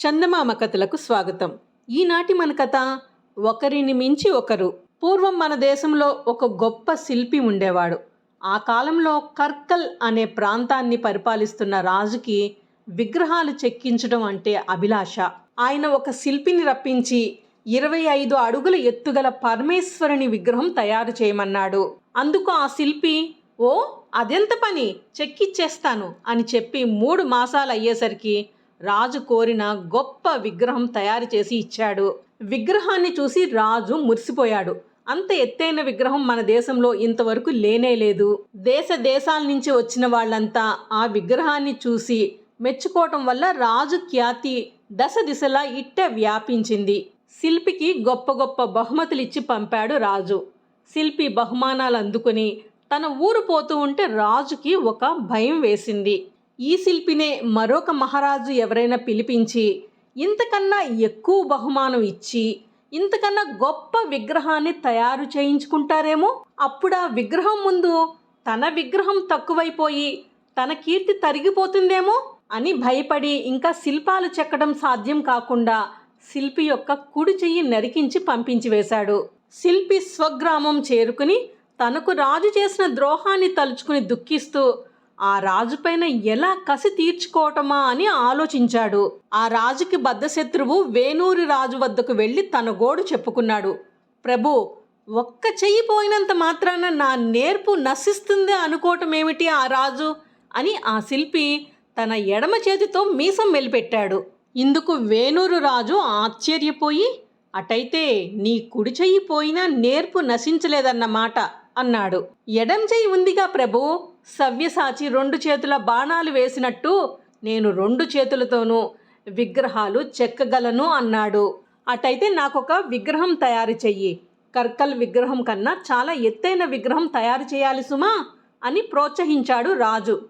చందమామ కథలకు స్వాగతం. ఈనాటి మన కథ ఒకరిని మించి ఒకరు. పూర్వం మన దేశంలో ఒక గొప్ప శిల్పి ఉండేవాడు. ఆ కాలంలో కర్కల్ అనే ప్రాంతాన్ని పరిపాలిస్తున్న రాజుకి విగ్రహాలు చెక్కించడం అంటే అభిలాష. ఆయన ఒక శిల్పిని రప్పించి ఇరవై ఐదు అడుగుల ఎత్తుగల పరమేశ్వరుని విగ్రహం తయారు చేయమన్నాడు. అందుకు ఆ శిల్పి ఓ అదెంత పని? చెక్కిచ్చేస్తాను అని చెప్పి మూడు మాసాలు అయ్యేసరికి రాజు కోరిన గొప్ప విగ్రహం తయారు చేసి ఇచ్చాడు. విగ్రహాన్ని చూసి రాజు మురిసిపోయాడు. అంత ఎత్తైన విగ్రహం మన దేశంలో ఇంతవరకు లేనే లేదు. దేశ దేశాల నుంచి వచ్చిన వాళ్ళంతా ఆ విగ్రహాన్ని చూసి మెచ్చుకోవటం వల్ల రాజు ఖ్యాతి దశ దిశలా ఇట్టే వ్యాపించింది. శిల్పికి గొప్ప గొప్ప బహుమతులు ఇచ్చి పంపాడు రాజు. శిల్పి బహుమానాలు అందుకుని తన ఊరు పోతూ ఉంటే రాజుకి ఒక భయం వేసింది. ఈ శిల్పినే మరొక మహారాజు ఎవరైనా పిలిపించి ఇంతకన్నా ఎక్కువ బహుమానం ఇచ్చి ఇంతకన్నా గొప్ప విగ్రహాన్ని తయారు చేయించుకుంటారేమో? అప్పుడు ఆ విగ్రహం ముందు తన విగ్రహం తక్కువైపోయి తన కీర్తి తరిగిపోతుందేమో? అని భయపడి ఇంకా శిల్పాలు చెక్కడం సాధ్యం కాకుండా శిల్పి యొక్క కుడి చెయ్యి నరికించి పంపించి వేశాడు. శిల్పి స్వగ్రామం చేరుకుని తనకు రాజు చేసిన ద్రోహాన్ని తలుచుకుని దుఃఖిస్తూ ఆ రాజుపైన ఎలా కసి తీర్చుకోవటమా అని ఆలోచించాడు. ఆ రాజుకి బద్ధశత్రువు వేనూరి రాజు వద్దకు వెళ్ళి తన గోడు చెప్పుకున్నాడు. ప్రభు ఒక్క చెయ్యి పోయినంత మాత్రాన నా నేర్పు నశిస్తుంది అనుకోవటం ఏమిటి ఆ రాజు? అని ఆ శిల్పి తన ఎడమ చేతితో మీసం మెలిపెట్టాడు. ఇందుకు వేణూరు రాజు ఆశ్చర్యపోయి అటైతే నీ కుడి చెయ్యి పోయినా నేర్పు నశించలేదన్నమాట అన్నాడు. ఎడం చెయ్యి ఉందిగా ప్రభు. సవ్యసాచి రెండు చేతుల బాణాలు వేసినట్టు నేను రెండు చేతులతోనూ విగ్రహాలు చెక్కగలను అన్నాడు. అటైతే నాకొక విగ్రహం తయారు చెయ్యి. కర్కల్ విగ్రహం కన్నా చాలా ఎత్తైన విగ్రహం తయారు చేయాలి సుమా అని ప్రోత్సహించాడు రాజు.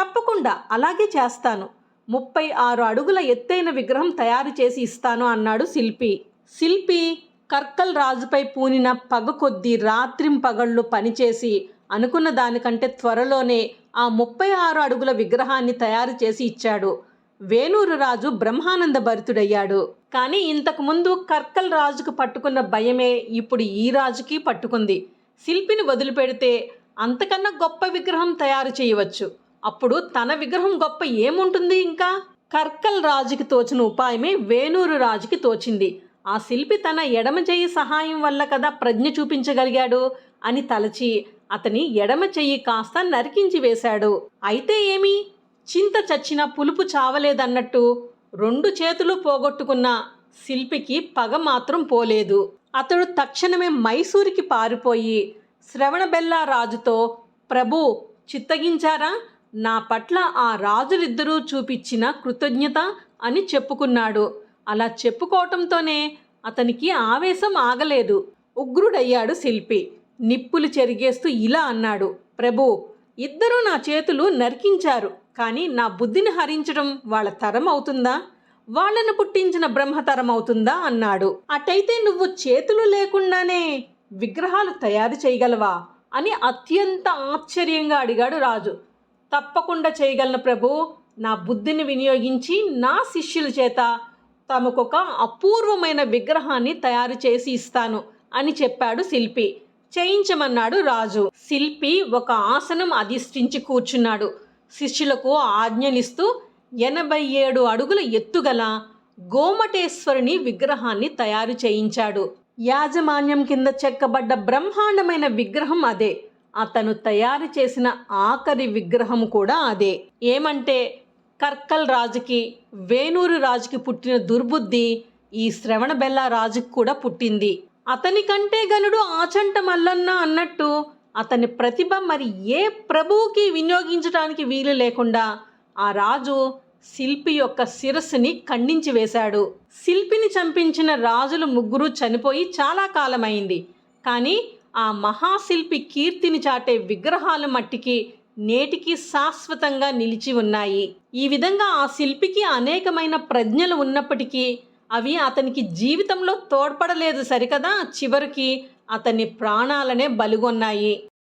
తప్పకుండా అలాగే చేస్తాను. ముప్పై ఆరు అడుగుల ఎత్తైన విగ్రహం తయారు చేసి ఇస్తాను అన్నాడు శిల్పి. శిల్పి కర్కల్ రాజుపై పూనిన పగ కొద్దీ రాత్రిం పగళ్ళు పనిచేసి అనుకున్న దానికంటే త్వరలోనే ఆ ముప్పై ఆరు అడుగుల విగ్రహాన్ని తయారు చేసి ఇచ్చాడు. వేణూరు రాజు బ్రహ్మానంద భరితుడయ్యాడు. కానీ ఇంతకుముందు కర్కల్ రాజుకు పట్టుకున్న భయమే ఇప్పుడు ఈ రాజుకి పట్టుకుంది. శిల్పిని వదిలిపెడితే అంతకన్నా గొప్ప విగ్రహం తయారు చేయవచ్చు. అప్పుడు తన విగ్రహం గొప్ప ఏముంటుంది ఇంకా? కర్కల్ రాజుకి తోచిన ఉపాయమే వేణూరు రాజుకి తోచింది. ఆ శిల్పి తన ఎడమ చేయి సహాయం వల్ల కదా ప్రజ్ఞ చూపించగలిగాడు అని తలచి అతని ఎడమ చెయ్యి కాస్త నరికించి వేశాడు. అయితే ఏమి? చింత చచ్చిన పులుపు చావలేదన్నట్టు రెండు చేతులు పోగొట్టుకున్న శిల్పికి పగ మాత్రం పోలేదు. అతడు తక్షణమే మైసూరికి పారిపోయి శ్రవణబెల్లా రాజుతో ప్రభు చిత్తగించారా? నా పట్ల ఆ రాజులిద్దరూ చూపించిన కృతజ్ఞత అని చెప్పుకున్నాడు. అలా చెప్పుకోవటంతోనే అతనికి ఆవేశం ఆగలేదు. ఉగ్రుడయ్యాడు శిల్పి. నిప్పులు చెరిగేస్తూ ఇలా అన్నాడు ప్రభు ఇద్దరూ నా చేతులు నరికించారు కానీ నా బుద్ధిని హరించడం వాళ్ళ తరం అవుతుందా? వాళ్ళను పుట్టించిన బ్రహ్మతరం అవుతుందా? అన్నాడు. అటైతే నువ్వు చేతులు లేకుండానే విగ్రహాలు తయారు చేయగలవా? అని అత్యంత ఆశ్చర్యంగా అడిగాడు రాజు. తప్పకుండా చేయగలను ప్రభు. నా బుద్ధిని వినియోగించి నా శిష్యుల చేత తమకొక అపూర్వమైన విగ్రహాన్ని తయారు చేసి ఇస్తాను అని చెప్పాడు శిల్పి. చేయించమన్నాడు రాజు. శిల్పి ఒక ఆసనం అధిష్ఠించి కూర్చున్నాడు. శిష్యులకు ఆజ్ఞనిస్తూ ఎనభై ఏడు అడుగుల ఎత్తుగల గోమటేశ్వరుని విగ్రహాన్ని తయారు చేయించాడు. యాజమాన్యం కింద చెక్కబడ్డ బ్రహ్మాండమైన విగ్రహం అదే. అతను తయారు చేసిన ఆఖరి విగ్రహం కూడా అదే. ఏమంటే కర్కల్ రాజుకి వేణూరు రాజుకి పుట్టిన దుర్బుద్ధి ఈ శ్రవణబెల్ల రాజుకు కూడా పుట్టింది. అతని కంటే గనుడు ఆచంట మల్లన్న అన్నట్టు అతని ప్రతిభ మరి ఏ ప్రభువుకి వినియోగించడానికి వీలు లేకుండా ఆ రాజు శిల్పి యొక్క శిరస్సుని ఖండించి వేశాడు. శిల్పిని చంపించిన రాజులు ముగ్గురు చనిపోయి చాలా కాలమైంది. కానీ ఆ మహాశిల్పి కీర్తిని చాటే విగ్రహాలు మట్టికి నేటికి శాశ్వతంగా నిలిచి ఉన్నాయి. ఈ విధంగా ఆ శిల్పికి అనేకమైన ప్రజ్ఞలు ఉన్నప్పటికీ అవి అతనికి జీవితంలో తోడ్పడలేదు సరికదా? చివరికి అతని ప్రాణాలనే బలిగొన్నాయి.